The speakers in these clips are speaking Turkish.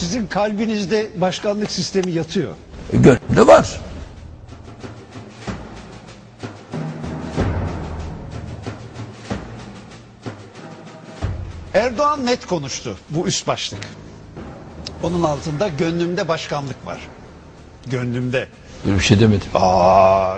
Sizin kalbinizde başkanlık sistemi yatıyor. E, Gönlümde var. Erdoğan net konuştu bu üst başlık. Onun altında gönlümde başkanlık var. Gönlümde. Böyle bir şey demedim. Aa,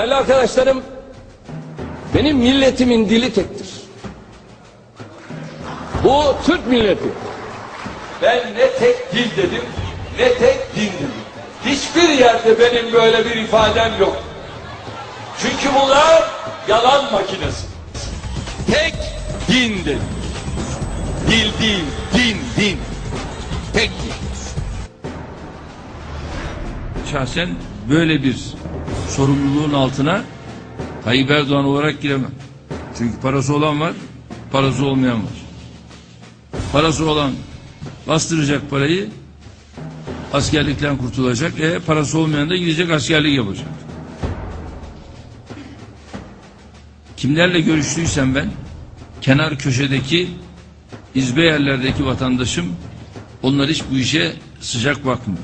Değerli arkadaşlarım, benim milletimin dili tektir. Bu Türk milleti. Ben ne tek dil dedim, ne tek din dedim. Hiçbir yerde benim böyle bir ifadem yok. Çünkü bunlar yalan makinesi. Tek din dedim. Dil değil, din, din. Tek din. şahsen böyle bir sorumluluğun altına Tayyip Erdoğan olarak giremem. Çünkü parası olan var, parası olmayan var. Parası olan bastıracak parayı askerlikten kurtulacak. E parası olmayan da gidecek askerlik yapacak. Kimlerle görüştüysem ben kenar köşedeki izbe yerlerdeki vatandaşım onlar hiç bu işe sıcak bakmıyor.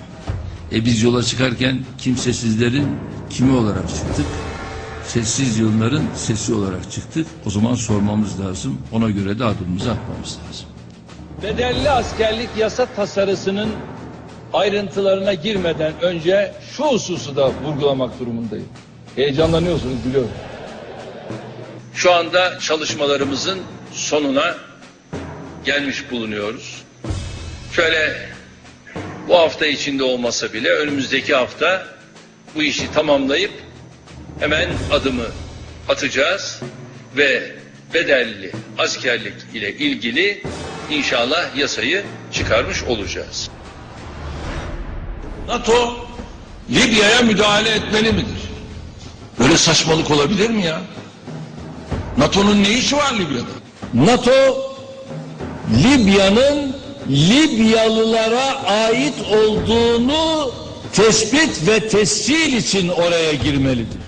E biz yola çıkarken kimsesizlerin kimi olarak çıktık? Sessiz yılların sesi olarak çıktık. O zaman sormamız lazım. Ona göre de adımımızı atmamız lazım. Bedelli askerlik yasa tasarısının ayrıntılarına girmeden önce şu hususu da vurgulamak durumundayım. Heyecanlanıyorsunuz biliyorum. Şu anda çalışmalarımızın sonuna gelmiş bulunuyoruz. Şöyle bu hafta içinde olmasa bile önümüzdeki hafta bu işi tamamlayıp hemen adımı atacağız ve bedelli askerlik ile ilgili inşallah yasayı çıkarmış olacağız. NATO Libya'ya müdahale etmeli midir? Böyle saçmalık olabilir mi ya? NATO'nun ne işi var Libya'da? NATO Libya'nın Libyalılara ait olduğunu tespit ve tescil için oraya girmelidir.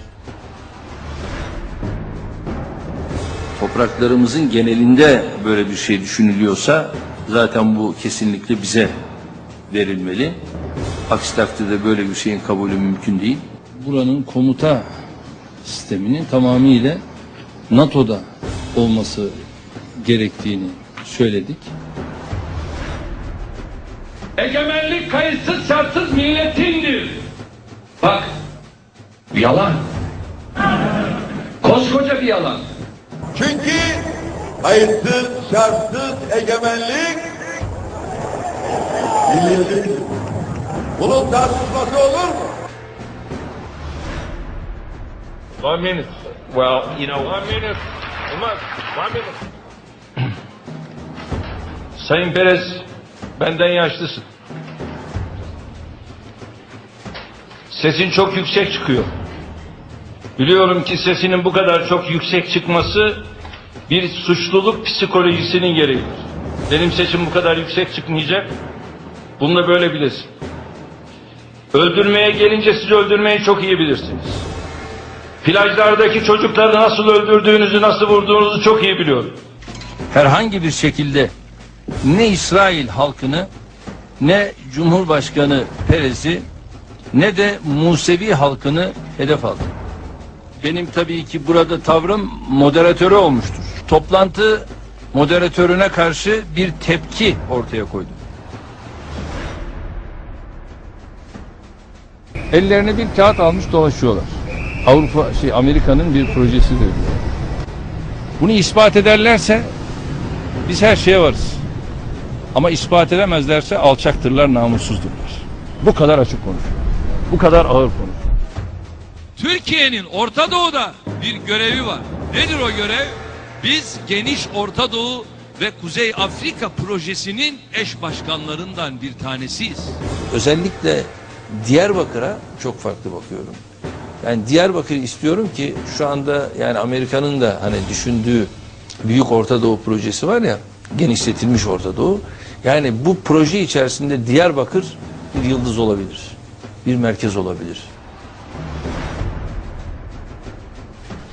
topraklarımızın genelinde böyle bir şey düşünülüyorsa zaten bu kesinlikle bize verilmeli. Aksi takdirde böyle bir şeyin kabulü mümkün değil. Buranın komuta sisteminin tamamıyla NATO'da olması gerektiğini söyledik. Egemenlik kayıtsız şartsız milletindir. Bak, yalan. Koskoca bir yalan. Çünkü kayıtsız, şartsız egemenlik milletindir. Bunun tartışması olur mu? One minute. Well, you know. One minute. One minute. Sayın Perez, benden yaşlısın. Sesin çok yüksek çıkıyor. Biliyorum ki sesinin bu kadar çok yüksek çıkması bir suçluluk psikolojisinin gereğidir. Benim sesim bu kadar yüksek çıkmayacak. Bunu da böyle bilesin. Öldürmeye gelince siz öldürmeyi çok iyi bilirsiniz. Plajlardaki çocukları nasıl öldürdüğünüzü, nasıl vurduğunuzu çok iyi biliyorum. herhangi bir şekilde ne İsrail halkını ne Cumhurbaşkanı Perez'i ne de Musevi halkını hedef aldı. Benim tabii ki burada tavrım moderatörü olmuştur. Toplantı moderatörüne karşı bir tepki ortaya koydu. Ellerine bir kağıt almış dolaşıyorlar. Avrupa şey Amerika'nın bir projesi diyor. Bunu ispat ederlerse biz her şeye varız. Ama ispat edemezlerse alçaktırlar, namussuzdurlar. Bu kadar açık konuşuyor. Bu kadar ağır konuşuyor. Türkiye'nin Orta Doğu'da bir görevi var. Nedir o görev? Biz geniş Orta Doğu ve Kuzey Afrika projesinin eş başkanlarından bir tanesiyiz. Özellikle Diyarbakır'a çok farklı bakıyorum. Yani Diyarbakır istiyorum ki şu anda yani Amerika'nın da hani düşündüğü Büyük Orta Doğu projesi var ya genişletilmiş Orta Doğu. Yani bu proje içerisinde Diyarbakır bir yıldız olabilir. Bir merkez olabilir.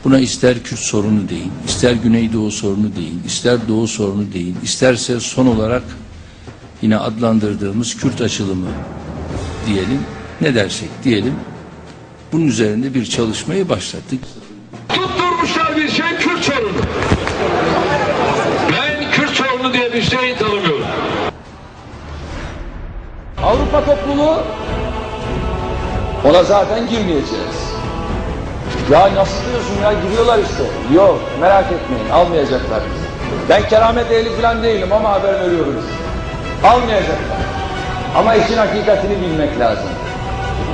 Buna ister Kürt sorunu deyin, ister Güneydoğu sorunu deyin, ister Doğu sorunu deyin, isterse son olarak yine adlandırdığımız Kürt açılımı diyelim, ne dersek diyelim. Bunun üzerinde bir çalışmayı başlattık. Tutturmuşlar bir şey Kürt sorunu. Ben Kürt sorunu diye bir şey Avrupa topluluğu ona zaten girmeyeceğiz. Ya nasıl diyorsun ya giriyorlar işte. Yok merak etmeyin almayacaklar. Ben keramet ehli falan değilim ama haber veriyorum size. Almayacaklar. Ama işin hakikatini bilmek lazım.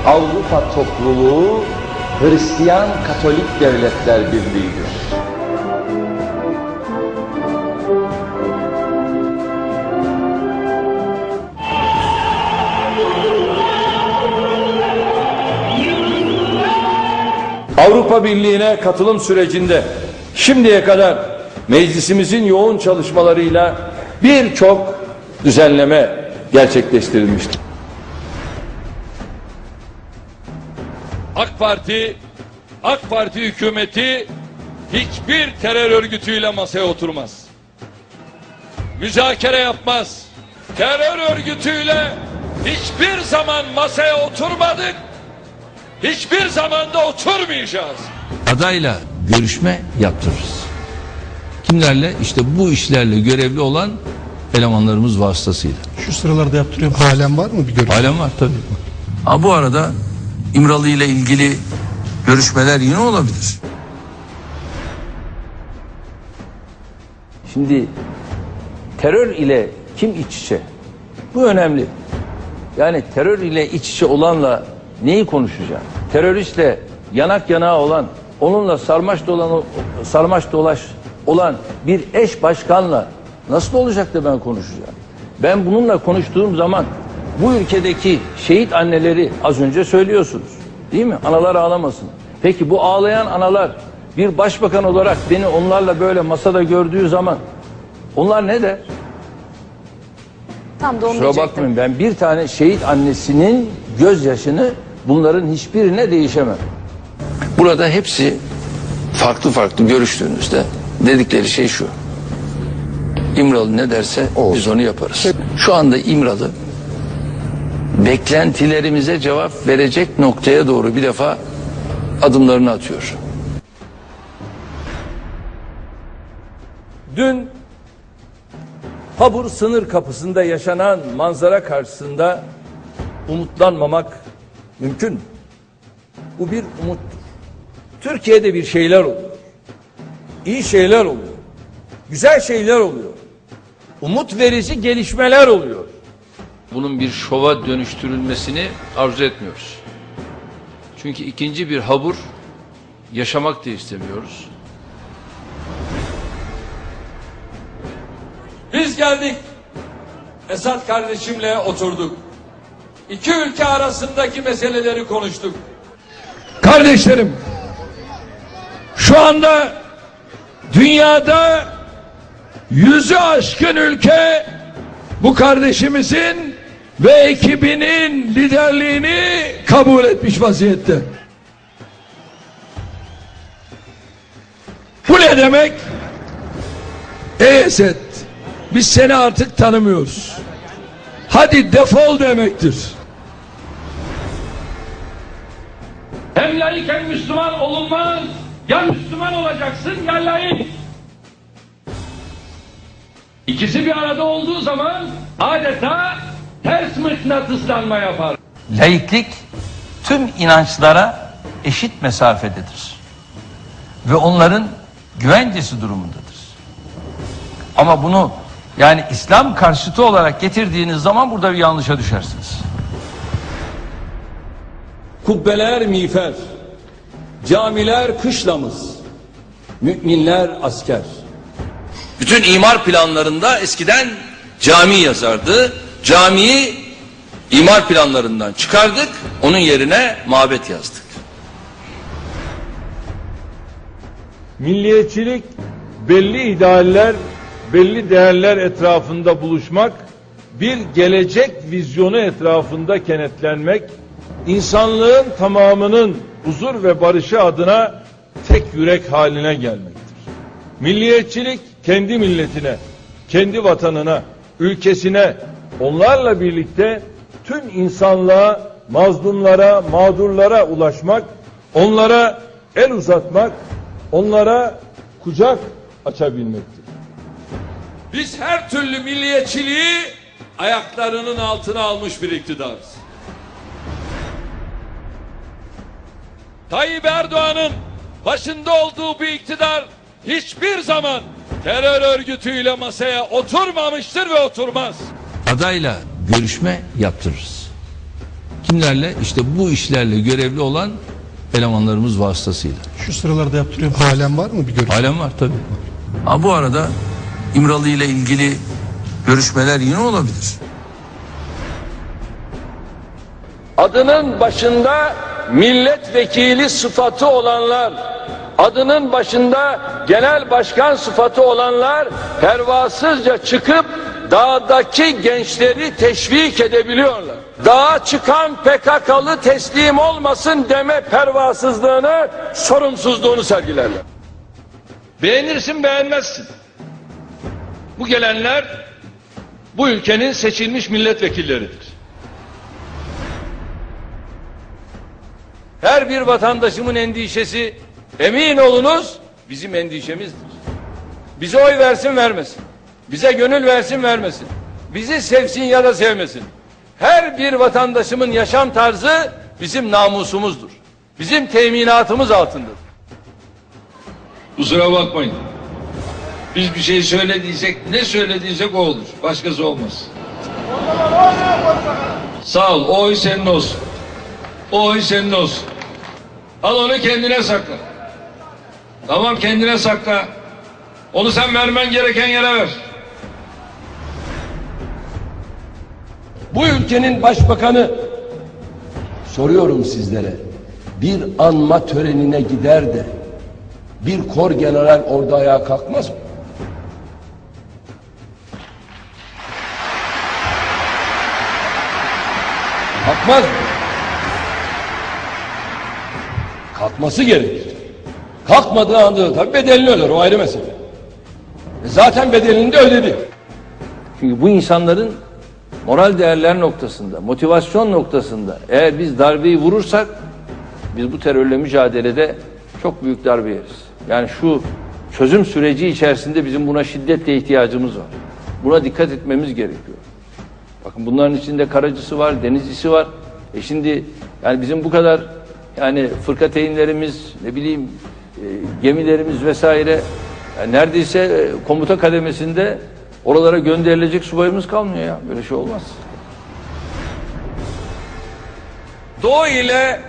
Avrupa topluluğu Hristiyan Katolik Devletler Birliği'dir. Avrupa Birliği'ne katılım sürecinde şimdiye kadar meclisimizin yoğun çalışmalarıyla birçok düzenleme gerçekleştirilmiştir. AK Parti, AK Parti hükümeti hiçbir terör örgütüyle masaya oturmaz. Müzakere yapmaz. Terör örgütüyle hiçbir zaman masaya oturmadık. Hiçbir zaman da oturmayacağız. Adayla görüşme yaptırırız. Kimlerle? İşte bu işlerle görevli olan elemanlarımız vasıtasıyla. Şu sıralarda yaptırıyorum. Halen var mı bir görüş? Halen var tabii. Ha bu arada İmralı ile ilgili görüşmeler yine olabilir. Şimdi terör ile kim iç içe? Bu önemli. Yani terör ile iç içe olanla neyi konuşacağım? Teröristle yanak yanağa olan, onunla sarmaş dolan sarmaş dolaş olan bir eş başkanla nasıl olacak da ben konuşacağım? Ben bununla konuştuğum zaman bu ülkedeki şehit anneleri az önce söylüyorsunuz. Değil mi? Analar ağlamasın. Peki bu ağlayan analar bir başbakan olarak beni onlarla böyle masada gördüğü zaman onlar ne der? Tam da onu Kusura bakmayın ben bir tane şehit annesinin gözyaşını bunların hiçbirine değişemem. Burada hepsi farklı farklı görüştüğünüzde dedikleri şey şu. İmralı ne derse biz onu yaparız. Şu anda İmralı beklentilerimize cevap verecek noktaya doğru bir defa adımlarını atıyor. Dün Habur sınır kapısında yaşanan manzara karşısında umutlanmamak mümkün. mü? Bu bir umuttur. Türkiye'de bir şeyler oluyor. İyi şeyler oluyor. Güzel şeyler oluyor. Umut verici gelişmeler oluyor. Bunun bir şova dönüştürülmesini arzu etmiyoruz. Çünkü ikinci bir habur yaşamak da istemiyoruz. Biz geldik. Esat kardeşimle oturduk. İki ülke arasındaki meseleleri konuştuk. Kardeşlerim, şu anda dünyada yüzü aşkın ülke bu kardeşimizin ve ekibinin liderliğini kabul etmiş vaziyette. Bu ne demek? Ey Esed, biz seni artık tanımıyoruz. Hadi defol demektir. Hem laik hem Müslüman olunmaz. Ya Müslüman olacaksın ya laik. İkisi bir arada olduğu zaman adeta ters mıknatıslanma yapar. Laiklik tüm inançlara eşit mesafededir. Ve onların güvencesi durumundadır. Ama bunu yani İslam karşıtı olarak getirdiğiniz zaman burada bir yanlışa düşersiniz. Kubbeler miğfer, camiler kışlamız, müminler asker. Bütün imar planlarında eskiden cami yazardı. Camiyi imar planlarından çıkardık. Onun yerine mabet yazdık. Milliyetçilik belli idealler, belli değerler etrafında buluşmak, bir gelecek vizyonu etrafında kenetlenmek, insanlığın tamamının huzur ve barışı adına tek yürek haline gelmektir. Milliyetçilik kendi milletine, kendi vatanına, ülkesine, onlarla birlikte tüm insanlığa, mazlumlara, mağdurlara ulaşmak, onlara el uzatmak, onlara kucak açabilmektir. Biz her türlü milliyetçiliği ayaklarının altına almış bir iktidarız. Tayyip Erdoğan'ın başında olduğu bir iktidar hiçbir zaman terör örgütüyle masaya oturmamıştır ve oturmaz. Adayla görüşme yaptırırız. Kimlerle? İşte bu işlerle görevli olan elemanlarımız vasıtasıyla. Şu sıralarda yaptırıyor. Halen var mı bir görüşme? Halen var tabii. Ha bu arada İmralı ile ilgili görüşmeler yine olabilir. adının başında milletvekili sıfatı olanlar, adının başında genel başkan sıfatı olanlar pervasızca çıkıp dağdaki gençleri teşvik edebiliyorlar. Dağa çıkan PKK'lı teslim olmasın deme pervasızlığını, sorumsuzluğunu sergilerler. Beğenirsin beğenmezsin. Bu gelenler bu ülkenin seçilmiş milletvekilleridir. Her bir vatandaşımın endişesi emin olunuz bizim endişemizdir. Bize oy versin vermesin. Bize gönül versin vermesin. Bizi sevsin ya da sevmesin. Her bir vatandaşımın yaşam tarzı bizim namusumuzdur. Bizim teminatımız altındır. Kusura bakmayın. Biz bir şey söylediysek ne söylediysek o olur. Başkası olmaz. Sağ ol. Oy senin olsun. O oy senin olsun. Al onu kendine sakla. Tamam kendine sakla. Onu sen vermen gereken yere ver. Bu ülkenin başbakanı soruyorum sizlere bir anma törenine gider de bir kor general orada ayağa kalkmaz mı? Kalkmaz mı? Kalkması gerekir. Kalkmadığı anda tabii bedelini öder o ayrı mesele. E zaten bedelini de ödedi. Çünkü bu insanların moral değerler noktasında, motivasyon noktasında eğer biz darbeyi vurursak biz bu terörle mücadelede çok büyük darbe yeriz. Yani şu çözüm süreci içerisinde bizim buna şiddetle ihtiyacımız var. Buna dikkat etmemiz gerekiyor. Bakın bunların içinde karacısı var, denizcisi var. E şimdi yani bizim bu kadar yani fırkateyinlerimiz, ne bileyim e, gemilerimiz vesaire yani neredeyse e, komuta kademesinde oralara gönderilecek subayımız kalmıyor ya. Böyle şey olmaz. Doğu ile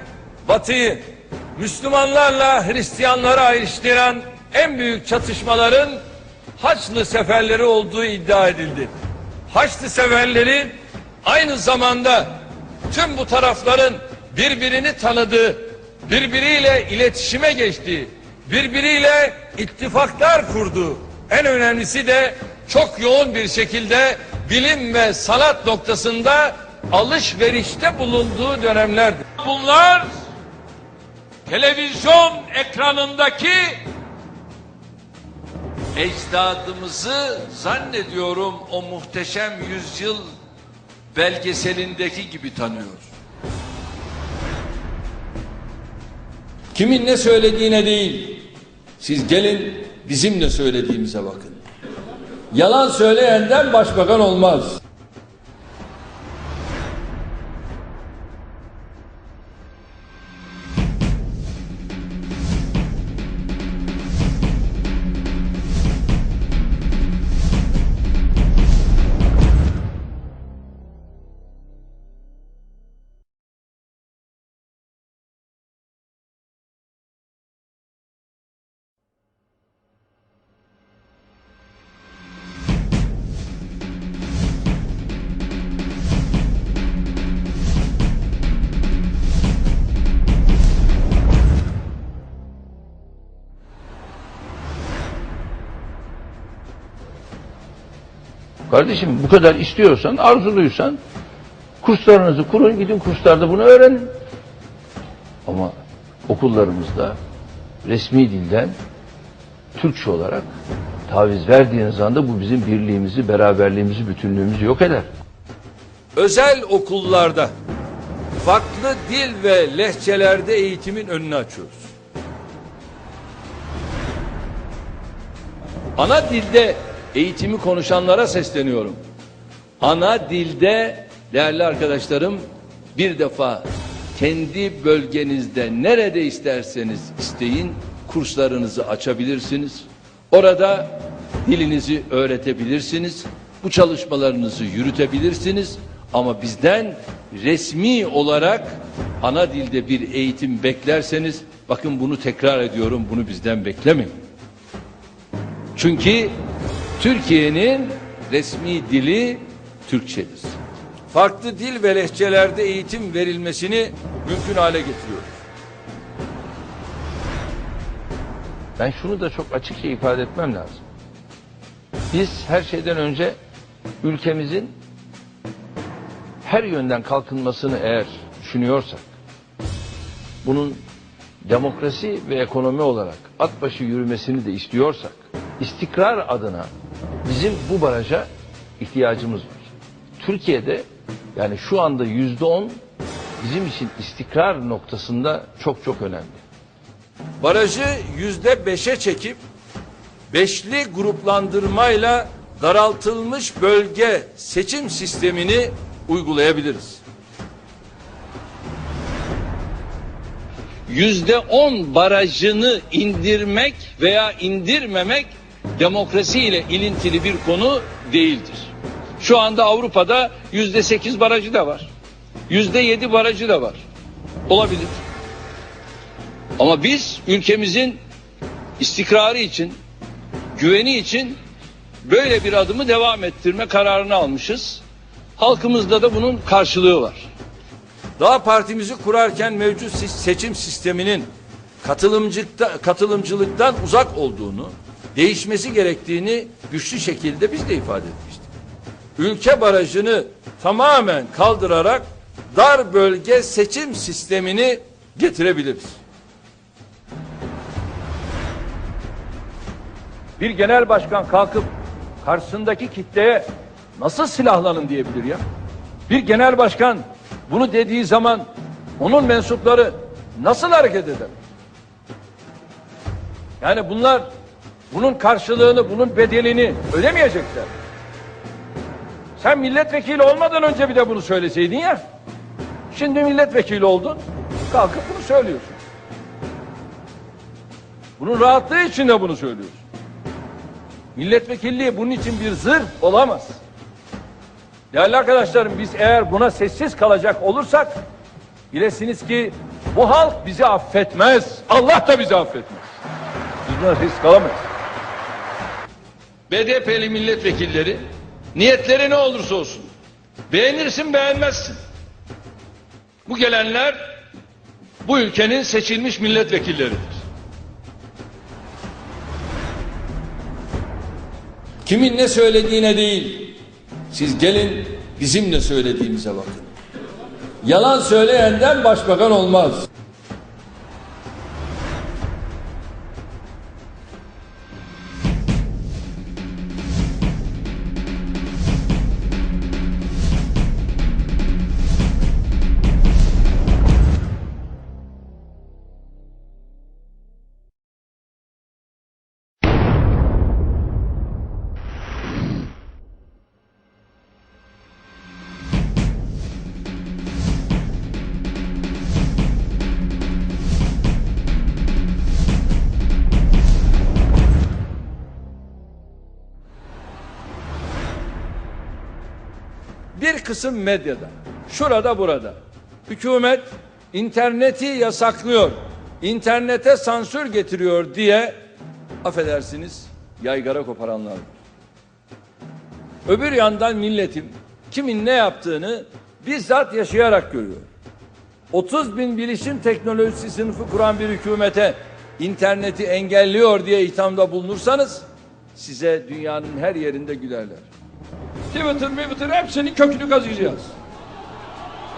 Batı'yı, Müslümanlarla Hristiyanları ayrıştıran en büyük çatışmaların Haçlı seferleri olduğu iddia edildi. Haçlı seferleri aynı zamanda tüm bu tarafların birbirini tanıdığı, birbiriyle iletişime geçtiği, birbiriyle ittifaklar kurduğu, en önemlisi de çok yoğun bir şekilde bilim ve sanat noktasında alışverişte bulunduğu dönemlerdir. Bunlar televizyon ekranındaki ecdadımızı zannediyorum o muhteşem yüzyıl belgeselindeki gibi tanıyor. Kimin ne söylediğine değil, siz gelin bizim ne söylediğimize bakın. Yalan söyleyenden başbakan olmaz. Kardeşim bu kadar istiyorsan, arzuluysan kurslarınızı kurun, gidin kurslarda bunu öğrenin. Ama okullarımızda resmi dilden Türkçe olarak taviz verdiğiniz anda bu bizim birliğimizi, beraberliğimizi, bütünlüğümüzü yok eder. Özel okullarda farklı dil ve lehçelerde eğitimin önünü açıyoruz. Ana dilde eğitimi konuşanlara sesleniyorum. Ana dilde değerli arkadaşlarım bir defa kendi bölgenizde nerede isterseniz isteyin kurslarınızı açabilirsiniz. Orada dilinizi öğretebilirsiniz. Bu çalışmalarınızı yürütebilirsiniz. Ama bizden resmi olarak ana dilde bir eğitim beklerseniz bakın bunu tekrar ediyorum bunu bizden beklemeyin. Çünkü Türkiye'nin resmi dili Türkçedir. Farklı dil ve lehçelerde eğitim verilmesini mümkün hale getiriyoruz. Ben şunu da çok açıkça ifade etmem lazım. Biz her şeyden önce ülkemizin her yönden kalkınmasını eğer düşünüyorsak, bunun demokrasi ve ekonomi olarak at başı yürümesini de istiyorsak, istikrar adına bizim bu baraja ihtiyacımız var. Türkiye'de yani şu anda yüzde on bizim için istikrar noktasında çok çok önemli. Barajı yüzde beşe çekip beşli gruplandırmayla daraltılmış bölge seçim sistemini uygulayabiliriz. Yüzde on barajını indirmek veya indirmemek demokrasi ile ilintili bir konu değildir. Şu anda Avrupa'da yüzde sekiz barajı da var. Yüzde yedi barajı da var. Olabilir. Ama biz ülkemizin istikrarı için, güveni için böyle bir adımı devam ettirme kararını almışız. Halkımızda da bunun karşılığı var. Daha partimizi kurarken mevcut seçim sisteminin katılımcılıkta, katılımcılıktan uzak olduğunu, değişmesi gerektiğini güçlü şekilde biz de ifade etmiştik. Ülke barajını tamamen kaldırarak dar bölge seçim sistemini getirebiliriz. Bir genel başkan kalkıp karşısındaki kitleye nasıl silahlanın diyebilir ya? Bir genel başkan bunu dediği zaman onun mensupları nasıl hareket eder? Yani bunlar bunun karşılığını, bunun bedelini ödemeyecekler. Sen milletvekili olmadan önce bir de bunu söyleseydin ya. Şimdi milletvekili oldun, kalkıp bunu söylüyorsun. Bunun rahatlığı için de bunu söylüyorsun. Milletvekilliği bunun için bir zırh olamaz. Değerli arkadaşlarım biz eğer buna sessiz kalacak olursak bilesiniz ki bu halk bizi affetmez. Allah da bizi affetmez. Biz buna sessiz kalamayız. BDP'li milletvekilleri niyetleri ne olursa olsun beğenirsin beğenmezsin. Bu gelenler bu ülkenin seçilmiş milletvekilleridir. Kimin ne söylediğine değil, siz gelin bizim ne söylediğimize bakın. Yalan söyleyenden başbakan olmaz. Kısım medyada, şurada burada, hükümet interneti yasaklıyor, internete sansür getiriyor diye affedersiniz yaygara koparanlar. Öbür yandan milletim kimin ne yaptığını bizzat yaşayarak görüyor. 30 bin bilişim teknolojisi sınıfı kuran bir hükümete interneti engelliyor diye ithamda bulunursanız size dünyanın her yerinde gülerler. Twitter, Twitter hepsinin kökünü kazıyacağız.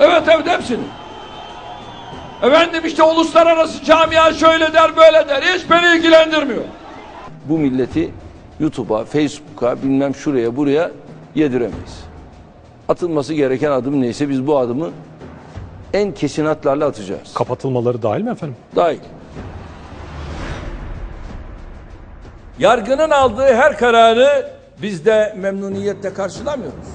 Evet evet hepsini. Efendim işte uluslararası camia şöyle der böyle der. Hiç beni ilgilendirmiyor. Bu milleti YouTube'a, Facebook'a, bilmem şuraya buraya yediremeyiz. Atılması gereken adım neyse biz bu adımı en kesin hatlarla atacağız. Kapatılmaları dahil mi efendim? Dahil. Yargının aldığı her kararı biz de memnuniyetle karşılamıyoruz.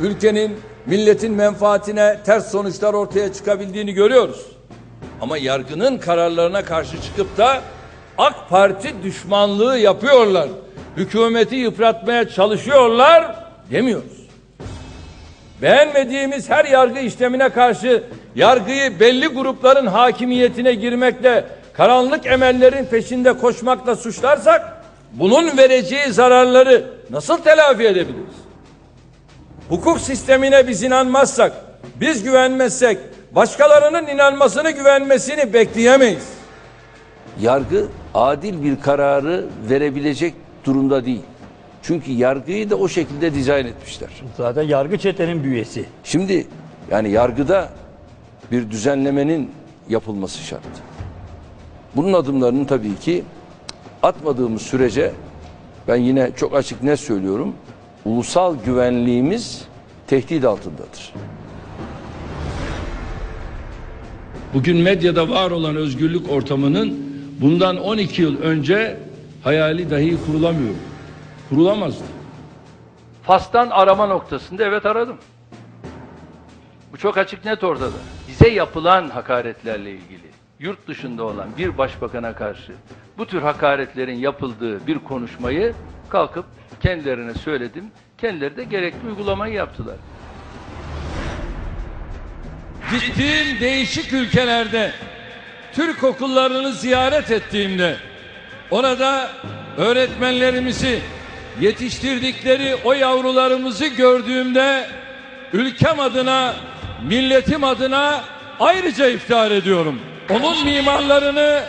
Ülkenin, milletin menfaatine ters sonuçlar ortaya çıkabildiğini görüyoruz. Ama yargının kararlarına karşı çıkıp da AK Parti düşmanlığı yapıyorlar. Hükümeti yıpratmaya çalışıyorlar demiyoruz. Beğenmediğimiz her yargı işlemine karşı yargıyı belli grupların hakimiyetine girmekle, karanlık emellerin peşinde koşmakla suçlarsak bunun vereceği zararları nasıl telafi edebiliriz? Hukuk sistemine biz inanmazsak, biz güvenmezsek başkalarının inanmasını güvenmesini bekleyemeyiz. Yargı adil bir kararı verebilecek durumda değil. Çünkü yargıyı da o şekilde dizayn etmişler. Zaten yargı çetenin büyüğesi. Şimdi yani yargıda bir düzenlemenin yapılması şart. Bunun adımlarını tabii ki atmadığımız sürece ben yine çok açık net söylüyorum. Ulusal güvenliğimiz tehdit altındadır. Bugün medyada var olan özgürlük ortamının bundan 12 yıl önce hayali dahi kurulamıyor. Kurulamazdı. Fas'tan arama noktasında evet aradım. Bu çok açık net ortada. Bize yapılan hakaretlerle ilgili yurt dışında olan bir başbakana karşı bu tür hakaretlerin yapıldığı bir konuşmayı kalkıp kendilerine söyledim. Kendileri de gerekli uygulamayı yaptılar. Gittiğim değişik ülkelerde Türk okullarını ziyaret ettiğimde orada öğretmenlerimizi yetiştirdikleri o yavrularımızı gördüğümde ülkem adına, milletim adına ayrıca iftihar ediyorum. Onun mimarlarını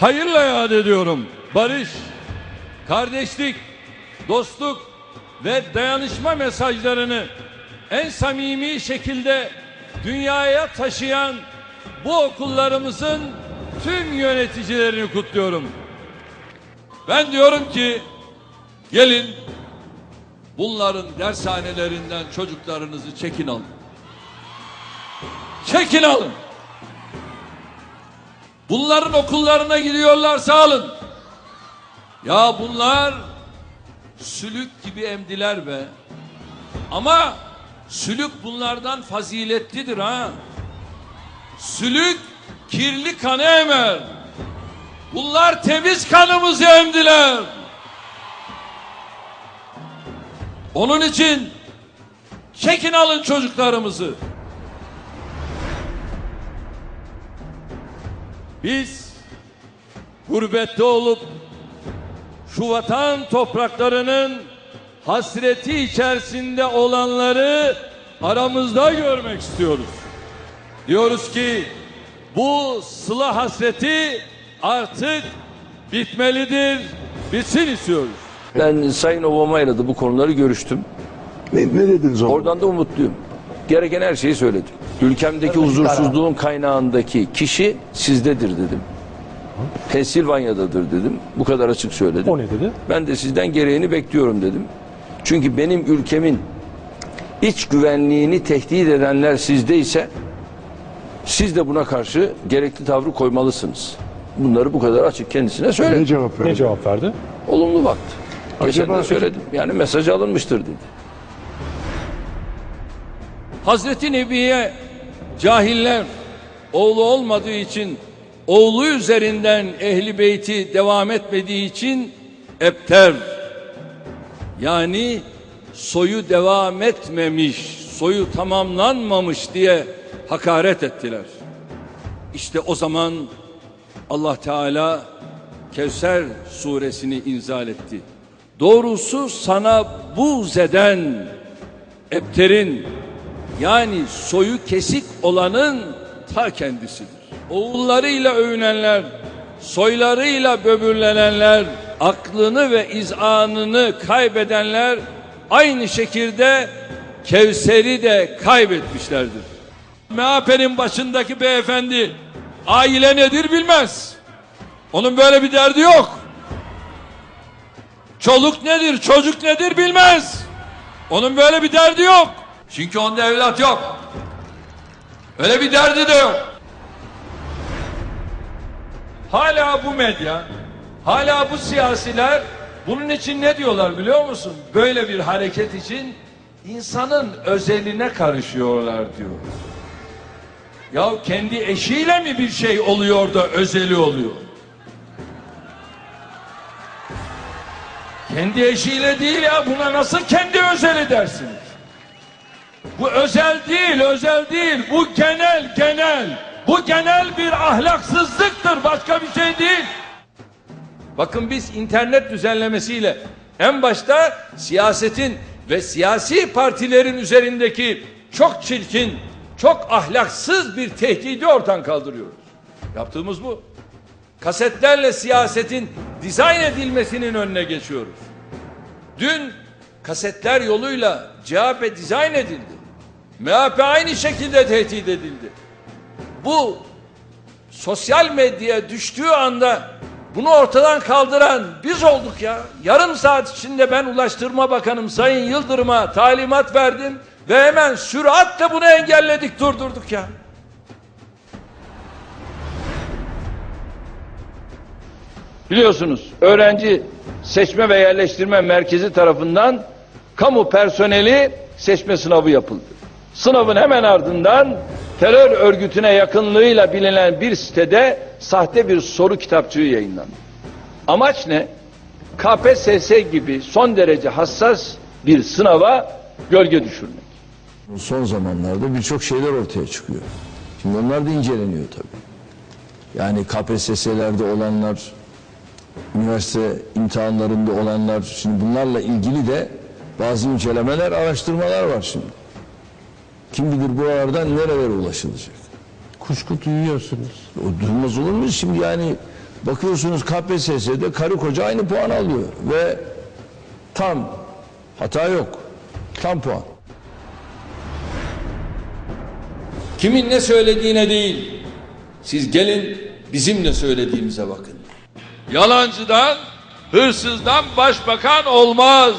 hayırla yad ediyorum. Barış, kardeşlik, dostluk ve dayanışma mesajlarını en samimi şekilde dünyaya taşıyan bu okullarımızın tüm yöneticilerini kutluyorum. Ben diyorum ki gelin bunların dershanelerinden çocuklarınızı çekin alın. Çekin alın. Bunların okullarına gidiyorlarsa alın. Ya bunlar sülük gibi emdiler be. Ama sülük bunlardan faziletlidir ha. Sülük kirli kanı emer. Bunlar temiz kanımızı emdiler. Onun için çekin alın çocuklarımızı. Biz gurbette olup şu vatan topraklarının hasreti içerisinde olanları aramızda görmek istiyoruz. Diyoruz ki bu sıla hasreti artık bitmelidir, bitsin istiyoruz. Ben Sayın Obama'yla da bu konuları görüştüm. Ne, ne dediniz? Oradan da umutluyum. Gereken her şeyi söyledim. Ülkemdeki huzursuzluğun kaynağındaki kişi sizdedir dedim. Pensilvanya'dadır dedim. Bu kadar açık söyledim. O ne dedi? Ben de sizden gereğini bekliyorum dedim. Çünkü benim ülkemin iç güvenliğini tehdit edenler sizde ise siz de buna karşı gerekli tavrı koymalısınız. Bunları bu kadar açık kendisine Ne söyledim. cevap Ne verdi? cevap verdi? Olumlu baktı. Geçen Acaba- de söyledim. Yani mesaj alınmıştır dedi. Hazreti Nebi'ye cahiller oğlu olmadığı için oğlu üzerinden ehli beyti devam etmediği için epter yani soyu devam etmemiş, soyu tamamlanmamış diye hakaret ettiler. İşte o zaman Allah Teala Kevser suresini inzal etti. Doğrusu sana buğz eden Epter'in yani soyu kesik olanın ta kendisidir. Oğullarıyla övünenler, soylarıyla böbürlenenler, aklını ve izanını kaybedenler aynı şekilde Kevser'i de kaybetmişlerdir. MHP'nin başındaki beyefendi aile nedir bilmez. Onun böyle bir derdi yok. Çoluk nedir, çocuk nedir bilmez. Onun böyle bir derdi yok. Çünkü onda evlat yok. Öyle bir derdi de yok. Hala bu medya, hala bu siyasiler bunun için ne diyorlar biliyor musun? Böyle bir hareket için insanın özeline karışıyorlar diyor. Ya kendi eşiyle mi bir şey oluyor da özeli oluyor? Kendi eşiyle değil ya buna nasıl kendi özeli dersiniz? Bu özel değil, özel değil. Bu genel, genel. Bu genel bir ahlaksızlıktır, başka bir şey değil. Bakın biz internet düzenlemesiyle en başta siyasetin ve siyasi partilerin üzerindeki çok çirkin, çok ahlaksız bir tehdidi ortadan kaldırıyoruz. Yaptığımız bu. Kasetlerle siyasetin dizayn edilmesinin önüne geçiyoruz. Dün kasetler yoluyla CHP dizayn edildi. MHP aynı şekilde tehdit edildi. Bu sosyal medyaya düştüğü anda bunu ortadan kaldıran biz olduk ya. Yarım saat içinde ben Ulaştırma Bakanım Sayın Yıldırım'a talimat verdim ve hemen süratle bunu engelledik, durdurduk ya. Biliyorsunuz öğrenci seçme ve yerleştirme merkezi tarafından kamu personeli seçme sınavı yapıldı. Sınavın hemen ardından terör örgütüne yakınlığıyla bilinen bir sitede sahte bir soru kitapçığı yayınlandı. Amaç ne? KPSS gibi son derece hassas bir sınava gölge düşürmek. Son zamanlarda birçok şeyler ortaya çıkıyor. Şimdi onlar da inceleniyor tabii. Yani KPSS'lerde olanlar, üniversite imtihanlarında olanlar, şimdi bunlarla ilgili de bazı incelemeler, araştırmalar var şimdi. Kim bilir buralardan nerelere ulaşılacak. Kuşku duyuyorsunuz. O durmaz olur mu? Şimdi yani bakıyorsunuz KPSS'de karı koca aynı puan alıyor ve tam hata yok. Tam puan. Kimin ne söylediğine değil. Siz gelin bizim ne söylediğimize bakın. Yalancıdan, hırsızdan başbakan olmaz.